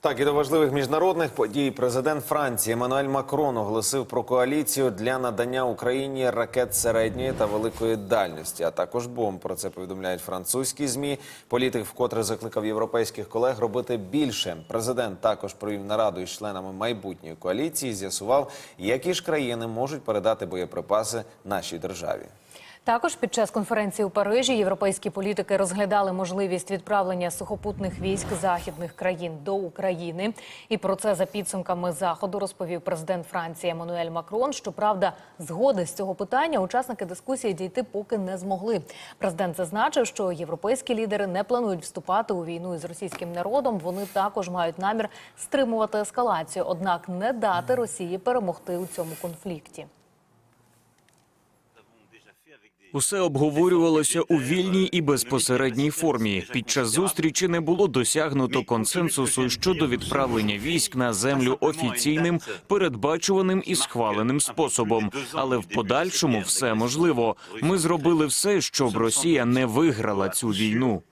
Так, і до важливих міжнародних подій президент Франції Еммануель Макрон оголосив про коаліцію для надання Україні ракет середньої та великої дальності, а також бомб. Про це повідомляють французькі змі. Політик вкотре закликав європейських колег робити більше. Президент також провів нараду із членами майбутньої коаліції. З'ясував, які ж країни можуть передати боєприпаси нашій державі. Також під час конференції у Парижі європейські політики розглядали можливість відправлення сухопутних військ західних країн до України. І про це за підсумками заходу розповів президент Франції Еммануель Макрон. Щоправда, згоди з цього питання учасники дискусії дійти поки не змогли. Президент зазначив, що європейські лідери не планують вступати у війну із російським народом. Вони також мають намір стримувати ескалацію, однак не дати Росії перемогти у цьому конфлікті. Усе обговорювалося у вільній і безпосередній формі. Під час зустрічі не було досягнуто консенсусу щодо відправлення військ на землю офіційним, передбачуваним і схваленим способом. Але в подальшому все можливо. Ми зробили все, щоб Росія не виграла цю війну.